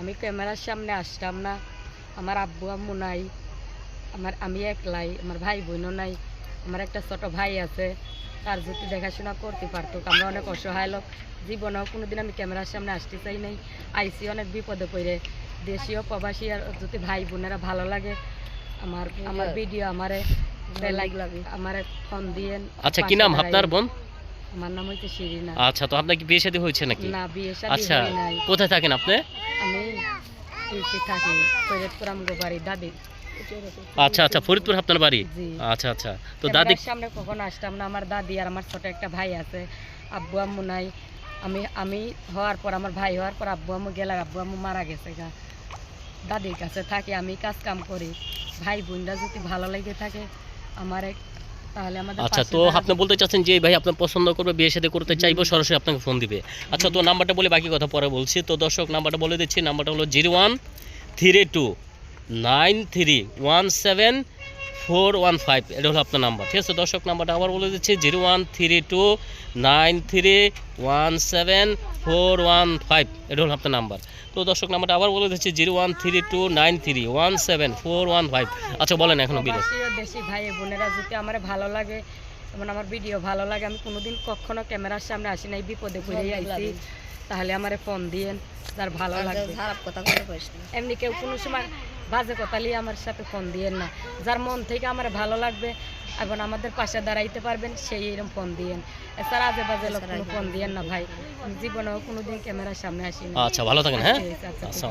আমি ক্যামেরার সামনে আসতাম না। আমার আব্বু আম্মু নাই আমার আমি একলাই আমার ভাই বোনও নাই। আমার একটা ছোট ভাই আছে তার যদি দেখাশোনা করতে পারতো আমরা অনেক অসহায় লোক। জীবনেও কোনোদিন আমি ক্যামেরার সামনে আসতে চাই নাই। আইসি অনেক বিপদে পড়ে। দেশীয় প্রবাসী আর যদি ভাই বোনেরা ভালো লাগে আমার আমার ভিডিও আমারে লাইক লাগে। আমারে ফোন দিয়েন। আচ্ছা কি নাম আপনার বোন? আমার নাম হইতে শিরিনা। আচ্ছা তো আপনার কি বিয়ে শাদী হয়েছে নাকি? না বিয়ে শাদী হয় নাই কোথায় থাকেন আপনি? আমি থাকি ফরিদপুর আমগো বাড়ি দাদি আচ্ছা আচ্ছা ফরিদপুর আপনার বাড়ি? আচ্ছা আচ্ছা। তো দাদি সামনে কখনো আসতাম না আমার দাদি আর আমার ছোট একটা ভাই আছে আব্বু আম্মু নাই। আমি আমি হওয়ার পর আমার ভাই হওয়ার পর আব্বু আম্মু গেলে আব্বু আম্মু মারা গেছে গা। দাদির কাছে থাকি আমি কাজ কাম করি। ভাই বোনরা যদি ভালো লেগে থাকে আমার এক- আচ্ছা তো আপনি বলতে চাচ্ছেন যে ভাই আপনার পছন্দ করবে বিয়ে সাথে করতে চাইব সরাসরি আপনাকে ফোন দিবে। আচ্ছা তো নাম্বারটা বলে বাকি কথা পরে বলছি। তো দর্শক নাম্বারটা বলে দিচ্ছি। নাম্বারটা হলো zero one three two nine three one seven four one five. এটা হলো আপনার নাম্বার ঠিক আছে? দর্শক নাম্বারটা আবার বলে দিচ্ছি zero one three two nine three one seven four one five এটা হলো আপনার নাম্বার তো দর্শক নাম্বারটা আবার বলে দিচ্ছি zero one three two nine three one seven four one five আচ্ছা বলেন এখনও বিরোধ। দেশি ভাই বোনেরা যদি আমার ভালো লাগে যেমন আমার ভিডিও ভালো লাগে আমি কোনোদিন কখনো ক্যামেরার সামনে আসি নাই বিপদে পড়ে আইছি। তাহলে আমারে ফোন দিয়েন যার ভালো লাগবে। খারাপ কথা বলে এমনি কেউ কোনো সময় বাজে কথা নিয়ে আমার সাথে ফোন দিয়েন না। যার মন থেকে আমার ভালো লাগবে এখন আমাদের পাশে দাঁড়াইতে পারবেন সেই এরকম ফোন দিয়েন। এছাড়া আজে বাজে লোক কোনো ফোন দিয়েন না ভাই। জীবনেও কোনোদিন ক্যামেরার সামনে আসি আচ্ছা ভালো থাকেন হ্যাঁ? আচ্ছা,